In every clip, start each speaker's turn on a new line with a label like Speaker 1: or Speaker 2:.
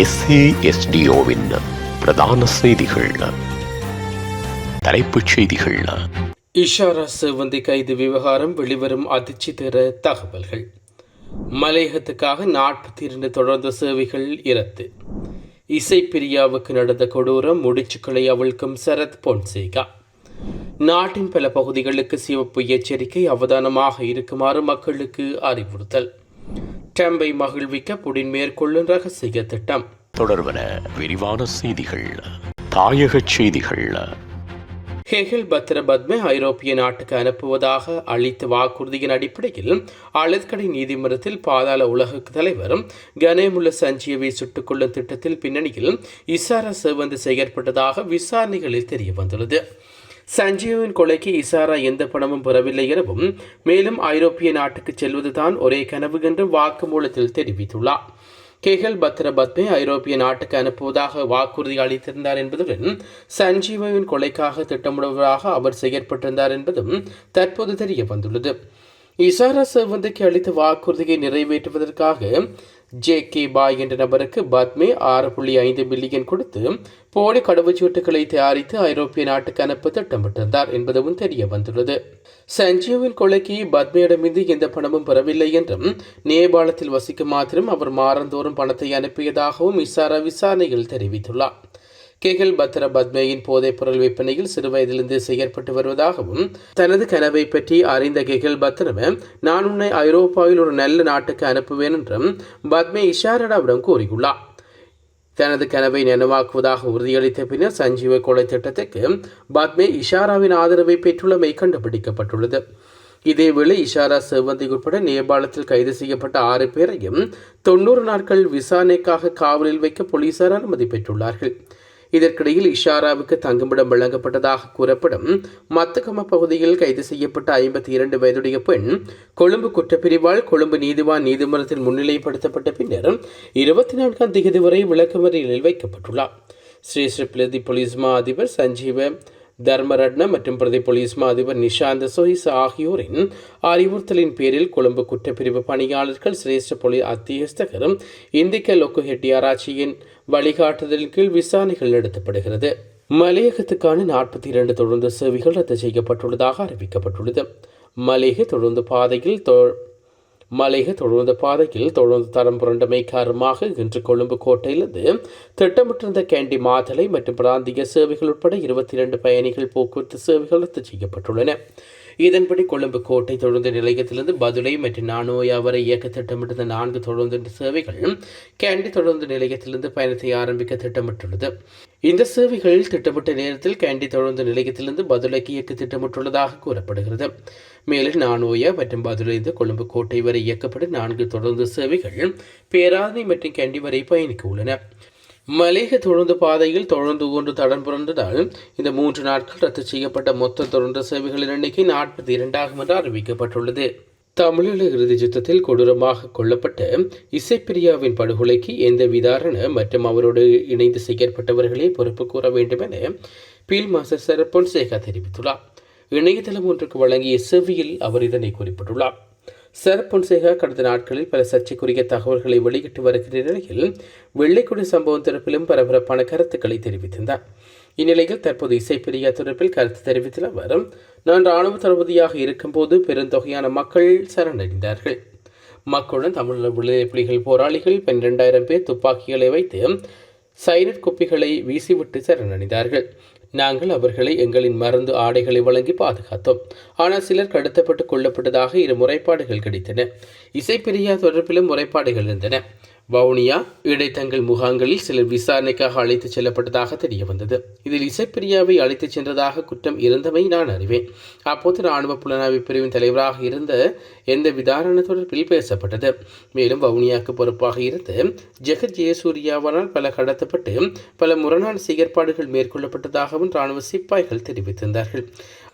Speaker 1: எஸ்ஏஎஸ்டிஓவின் பிரதான செய்திகள். தலைப்புச் செய்திகள்.
Speaker 2: இஷாரா சிவந்தி கைது விவகாரம் வெளிவரும் அதிர்ச்சி தர தகவல்கள். மலையகத்துக்காக நாற்பத்தி இரண்டு தொடர்ந்த சேவைகள் இரத்து. இசைப்பிரியாவுக்கு நடந்த கொடூரம் முடிச்சுக்களை அவிழ்க்கும் சரத் பொன்சேகா. நாட்டின் பல பகுதிகளுக்கு சிவப்பு எச்சரிக்கை அவதானமாக இருக்குமாறு மக்களுக்கு அறிவுறுத்தல். ட்ரம்பை மகிழ்விக்க புடின் மேற்கொள்ளும் ரகசிய திட்டம்.
Speaker 1: தொடர்வன விரிவான செய்திகள் தாயகச் செய்திகள்.
Speaker 2: ஹெகல் பத்ரபத்மே ஐரோப்பிய நாட்டுக்கு அனுப்புவதாக அளித்த வாக்குறுதியின் அடிப்படையில் அழுத்கடை நீதிமன்றத்தில் பாதாள உலக தலைவர் கனேமுல்ல சஞ்சீவை சுட்டுக் கொள்ளும் திட்டத்தில் பின்னணியில் இசாரா சிவந்து செயற்பட்டதாக விசாரணைகளில் தெரிய வந்துள்ளது சஞ்சீவின் கொலைக்கு இசாரா எந்த பணமும் பெறவில்லை எனவும் மேலும் ஐரோப்பிய நாட்டுக்கு செல்வதுதான் ஒரே கனவு என்றும் வாக்குமூலத்தில் தெரிவித்துள்ளார். கேகல் பத்ரபத்மே ஐரோப்பிய நாட்டுக்கு அனுப்புவதாக வாக்குறுதி அளித்திருந்தார் என்பதுடன் சஞ்சீவின் கொலைக்காக திட்டமிடுவதாக அவர் செயற்பட்டிருந்தார் என்பதும் தற்போது தெரிய வந்துள்ளது இசாரா செவ்வந்திக்கு அளித்த வாக்குறுதியை நிறைவேற்றுவதற்காக ஜே கே பாய் என்ற நபருக்கு பத்மே ஆறு புள்ளி ஐந்து பில்லியன் கொடுத்து போலி கடவுச்சீட்டுகளை தயாரித்து ஐரோப்பிய நாட்டுக்கு அனுப்ப திட்டமிட்டிருந்தார் என்பதும் தெரிய வந்துள்ளது. சஞ்சீவின் கொலைக்கு பத்மேயிடமிருந்து எந்த பணமும் பெறவில்லை என்றும் நேபாளத்தில் வசிக்கும் மாத்திரம் அவர் மாறந்தோறும் பணத்தை அனுப்பியதாகவும் இசாரா விசாரணையில் தெரிவித்துள்ளார். கேகல் பத்ர பத்மேயின் போதைப் பொருள் விற்பனையில் சிறுவயதிலிருந்து செயற்பட்டு வருவதாகவும் தனது கனவை பற்றி அறிந்த கேகல் பத்ரம நான் உன்னை ஐரோப்பாவில் ஒரு நல்ல நாட்டுக்கு அனுப்புவேன் என்றும் பத்மே இஷாரடாவிடம் கூறியுள்ளார். தனது கனவை நினைவாக்குவதாக உறுதியளித்த பின்னர் சஞ்சீவ கொலை திட்டத்திற்கு பத்மே இஷாராவின் ஆதரவை பெற்றுள்ளமை கண்டுபிடிக்கப்பட்டுள்ளது. இதேவேளை இஷாரா செவந்தி உட்பட நேபாளத்தில் கைது செய்யப்பட்ட ஆறு பேரையும் தொண்ணூறு நாட்கள் விசாரணைக்காக காவலில் வைக்க போலீசார் அனுமதி பெற்றுள்ளார்கள். இதற்கிடையில் இஷாராவுக்கு தங்குமிடம் வழங்கப்பட்டதாக கூறப்படும் மத்தகம பகுதியில் கைது செய்யப்பட்ட ஐம்பத்தி இரண்டு வயதுடைய பெண் கொழும்பு குற்றப்பிரிவால் கொழும்பு நீதிவான் நீதிமன்றத்தில் முன்னிலைப்படுத்தப்பட்ட பின்னர் இருபத்தி நான்காம் தேதி வரை விளக்கமறியலில் வைக்கப்பட்டுள்ளார். ஸ்ரீ ஸ்ரீ பிரதி போலீஸ் மா அதிபர் சஞ்சீவ தர்மரட்ன மற்றும் பிரதி போலீஸ் அதிபர் நிஷாந்த சொஹிஸ் ஆகியோரின் அறிவுறுத்தலின் பேரில் கொழும்பு குற்றப்பிரிவு பணியாளர்கள் சிரேஷ்ட போலீஸ் அத்தியஸ்தகரும் இந்திக்க லொக்கு ஆராய்ச்சியின் வழிகாட்டுதலின் கீழ் விசாரணைகள் நடத்தப்படுகிறது. மலையகத்துக்கான நாற்பத்தி இரண்டு தொடர்ந்து சேவைகள் ரத்து செய்யப்பட்டுள்ளதாக அறிவிக்கப்பட்டுள்ளது. மலையக தொடர்ந்து பாதையில் மலைக தொடர்ந்த பாதையில் தொடர்ந்து தரம் புரண்டமை காரணமாக இன்று கொழும்பு கோட்டையிலிருந்து திட்டமிட்டிருந்த கேண்டி மாதலை மற்றும் பிராந்திய சேவைகள் உட்பட இருபத்தி இரண்டு பயணிகள் போக்குவரத்து சேவைகள் ரத்து செய்யப்பட்டுள்ளன. இதன்படி கொழும்பு கோட்டை தொடர்ந்து நிலையத்திலிருந்து பதுளை மற்றும் நானோயா வரை இயக்க திட்டமிட்டிருந்த நான்கு தொடர்ந்து சேவைகள் கேண்டி தொடர்ந்து நிலையத்திலிருந்து பயணத்தை ஆரம்பிக்க திட்டமிட்டுள்ளது. இந்த சேவைகள் திட்டமிட்ட நேரத்தில் கேண்டி தொடர்ந்து நிலையத்திலிருந்து பதுளைக்கு இயக்க திட்டமிட்டுள்ளதாக கூறப்படுகிறது. மேலும் நானோயா மற்றும் பதுளைந்து கொழும்பு கோட்டை வரை இயக்கப்படும் நான்கு தொடர்ந்து சேவைகள் பேராதனை மற்றும் கேண்டி வரை பயணிக்க உள்ளன. மலேக தொடர்ந்து பாதையில் தொடர்ந்து ஒன்று தடம் புரண்டதால் இந்த மூன்று நாட்கள் ரத்து செய்யப்பட்ட மொத்த தொடர்ந்து சேவைகளின் எண்ணிக்கை நாற்பத்தி இரண்டாகும் என்று அறிவிக்கப்பட்டுள்ளது. தமிழீழ இறுதி யுத்தத்தில் கொடூரமாக கொல்லப்பட்ட இசைப்பிரியாவின் படுகொலைக்கு எந்த விதாரண மற்றும் அவரோடு இணைந்து செயற்பட்டவர்களே பொறுப்பு கூற வேண்டும் என பீல் மாஸ்டர் சரப்பொன்சேகா தெரிவித்துள்ளார். இணையதளம் ஒன்றுக்கு வழங்கிய செவியில் அவர் இதனை குறிப்பிட்டுள்ளார். சரப்பொன்சேகா கடந்த நாட்களில் பல சர்ச்சைக்குரிய தகவல்களை வெளியிட்டு வருகிற நிலையில் வெள்ளைக்குடி சம்பவம் தரப்பிலும் பரபரப்பான கருத்துக்களை தெரிவித்திருந்தார். இந்நிலையில் தற்போது இசைப்பிரியா தொடர்பில் கருத்து தெரிவித்துள்ள அவர் நான் ராணுவ தளபதியாக இருக்கும்போது பெருந்தொகையான மக்கள் சரணடைந்தார்கள். மக்களுடன் தமிழ் விடுதலை புலிகள் போராளிகள் பன்னிரெண்டாயிரம் பேர் துப்பாக்கிகளை வைத்து சைரட் குப்பிகளை வீசிவிட்டு சரணடைந்தார்கள். நாங்கள் அவர்களை எங்களின் மருந்து ஆடைகளை வழங்கி பாதுகாத்தோம். ஆனால் சிலர் கடத்தப்பட்டு கொல்லப்பட்டதாக இரு முறைப்பாடுகள் கிடைத்தன. இசைப்பிரியா தொடர்பிலும் முறைப்பாடுகள் இருந்தன. வவுனியா இடைத்தங்கள் முகாம்களில் சிலர் விசாரணைக்காக அழைத்துச் செல்லப்பட்டதாக தெரிய வந்தது இதில் இசைப்பிரியாவை அழைத்துச் சென்றதாக குற்றம் இருந்தமை நான் அறிவேன். அப்போது ராணுவ புலனாய்வு பிரிவின் தலைவராக இருந்த எந்த விதாரண தொடர்பில் பேசப்பட்டது. மேலும் வவுனியாவுக்கு பொறுப்பாக இருந்த ஜெகத் ஜெயசூர்யாவானால் பல கடத்தப்பட்டு பல முரணான செயற்பாடுகள் மேற்கொள்ளப்பட்டதாகவும் ராணுவ சிப்பாய்கள் தெரிவித்திருந்தார்கள்.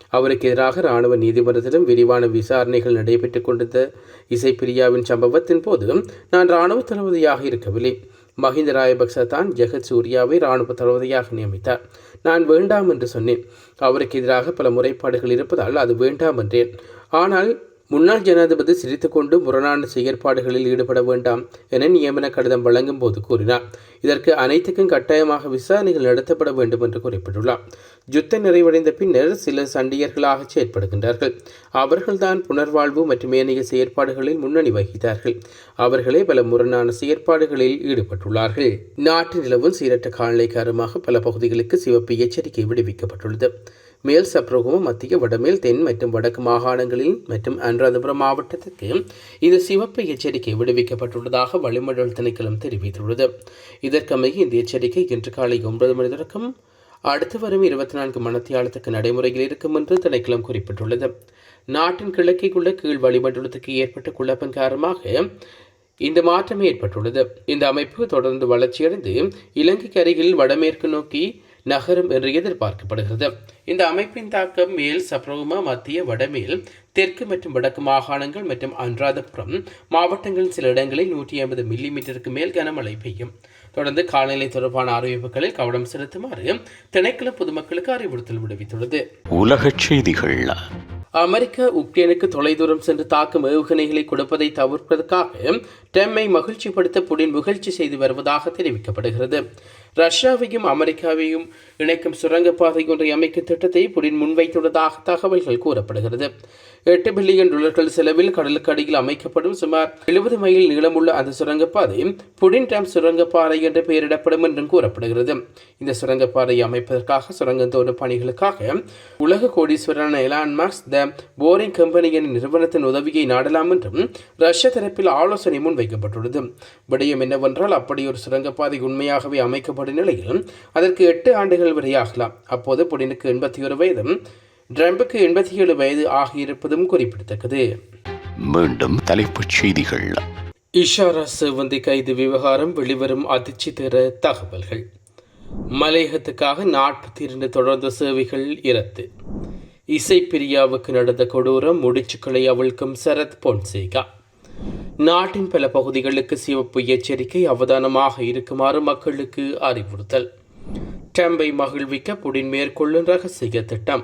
Speaker 2: அவருக்கு எதிராக ராணுவ நீதிமன்றத்திலும் விரிவான விசாரணைகள் நடைபெற்றுக் கொண்டிருந்த இசைப்பிரியாவின் சம்பவத்தின் போது நான் ராணுவ தளபதியாக இருக்கவில்லை. மஹிந்த ராயபக்ச தான் ஜெகத் சூர்யாவை ராணுவ தளபதியாக நியமித்தார். நான் வேண்டாம் என்று சொன்னேன். அவருக்கு எதிராக பல முறைப்பாடுகள் இருப்பதால் அது வேண்டாம் என்றேன். ஆனால் முன்னாள் ஜனாதிபதி சிரித்துக்கொண்டு முரணான செயற்பாடுகளில் ஈடுபட வேண்டாம் என நியமன கடிதம் வழங்கும் போது கூறினார். இதற்கு அனைத்துக்கும் கட்டாயமாக விசாரணைகள் நடத்தப்பட வேண்டும் என்று குறிப்பிட்டுள்ளார். யுத்தம் நிறைவடைந்த பின்னர் சில சண்டியர்களாக செயற்படுகின்றார்கள். அவர்கள்தான் புனர்வாழ்வு மற்றும் ஏனைய செயற்பாடுகளில் முன்னணி வகித்தார்கள். அவர்களே பல முரணான செயற்பாடுகளில் ஈடுபட்டுள்ளார்கள். நாட்டு நிலவும் சீரற்ற காலநிலை காரணமாக பல பகுதிகளுக்கு சிவப்பு எச்சரிக்கை விடுவிக்கப்பட்டுள்ளது. மேல் சப்ரகமும் மத்திய வடமேல் தென் மற்றும் வடக்கு மாகாணங்களில் மற்றும் அனுராதபுரம் மாவட்டத்திற்கு இந்த சிவப்பு எச்சரிக்கை விடுவிக்கப்பட்டுள்ளதாக வளிமண்டல் திணைக்களம் தெரிவித்துள்ளது. இதற்கமைய இந்த எச்சரிக்கை இன்று காலை ஒன்பது மணி தொடக்கம் அடுத்து வரும் இருபத்தி நான்கு மணத்தியாலத்துக்கு நடைமுறையில் இருக்கும் என்று திணைக்களம் குறிப்பிட்டுள்ளது. நாட்டின் கிழக்கைக்குள்ள கீழ் வளிமண்டலத்துக்கு ஏற்பட்ட குழப்பம் காரணமாக இந்த மாற்றம் ஏற்பட்டுள்ளது. இந்த அமைப்பு தொடர்ந்து வளர்ச்சியடைந்து இலங்கைக்கு அருகில் வடமேற்கு நோக்கி நகரும் என்று எதிர்பார்க்கப்படுகிறது. இந்த அமைப்பின் தாக்கம் மேல் சப்ரோமா மத்திய வடமேல் தெற்கு மற்றும் வடக்கு மாகாணங்கள் மற்றும் அன்றாதபுரம் மாவட்டங்களின் சில இடங்களில் நூற்றி ஐம்பது மில்லி மீட்டருக்கு மேல் கனமழை பெய்யும். தொடர்ந்து காலநிலை தொடர்பான அறிவிப்புகளில் கவனம் செலுத்துமாறு திணைக்களம் பொதுமக்களுக்கு அறிவுறுத்தல் விடுவித்துள்ளது.
Speaker 1: உலகச் செய்திகள்.
Speaker 2: அமெரிக்கா உக்ரைனுக்கு தொலைதூரம் சென்று தாக்கும் ஏவுகணைகளை கொடுப்பதை தவிர்ப்பதற்காக டெம்மை மகிழ்ச்சிப்படுத்த புடின் முயற்சி செய்து வருவதாக தெரிவிக்கப்படுகிறது. ரஷ்யாவையும் அமெரிக்காவையும் இணைக்கும் சுரங்கப்பாதை ஒன்றை அமைக்கும் திட்டத்தை புடின் முன்வைத்துள்ளதாக தகவல்கள் கூறப்படுகிறது. எட்டு பில்லியன் டாலர்கள் செலவில் கடலுக்கு அடியில் அமைக்கப்படும் சுமார் எழுபது மைல் நீளமுள்ள அந்த சுரங்கப்பாதை புடின் டேம் சுரங்கப்பாதை என்று பெயரிடப்படும் என்றும் கூறப்படுகிறது. இந்த சுரங்கப்பாதையை அமைப்பதற்காக சுரங்கம் பணிகளுக்காக உலக கோடீஸ்வரரான Elon Musk the Boring Company என நிறுவனத்தின் உதவியை நாடலாம் என்றும் ரஷ்ய தரப்பில் ஆலோசனை முன்வைக்கப்பட்டுள்ளது. விடயம் என்னவென்றால் அப்படி ஒரு சுரங்கப்பாதை உண்மையாகவே அமைக்கப்படும் நிலையில் அதற்கு எட்டு ஆண்டுகள் வரை ஆகலாம் அப்போது புடினுக்கு எண்பத்தி ஒரு வயதும் ட்ரம்புக்கு எண்பத்தி ஏழு வயது ஆகியிருப்பதும் குறிப்பிடத்தக்கது.
Speaker 1: மீண்டும் தலைப்புச் செய்திகள்.
Speaker 2: இஷாரா சிவந்தி கைது விவகாரம் வெளிவரும் அதிர்ச்சி தர தகவல்கள். மலையகத்துக்காக நாற்பத்தி இரண்டு தொடர்ந்த சேவைகள் இரத்து. இசைப்பிரியாவுக்கு நடந்த கொடூரம் முடிச்சுக்களை அவிழ்க்கும் சரத் பொன்சேகா. நாட்டின் பல பகுதிகளுக்கு சிவப்பு எச்சரிக்கை அவதானமாக இருக்குமாறு மக்களுக்கு அறிவுறுத்தல். டம்பை மகிழ்விக்க புடின் மேற்கொள்ளும் ரகசிய திட்டம்.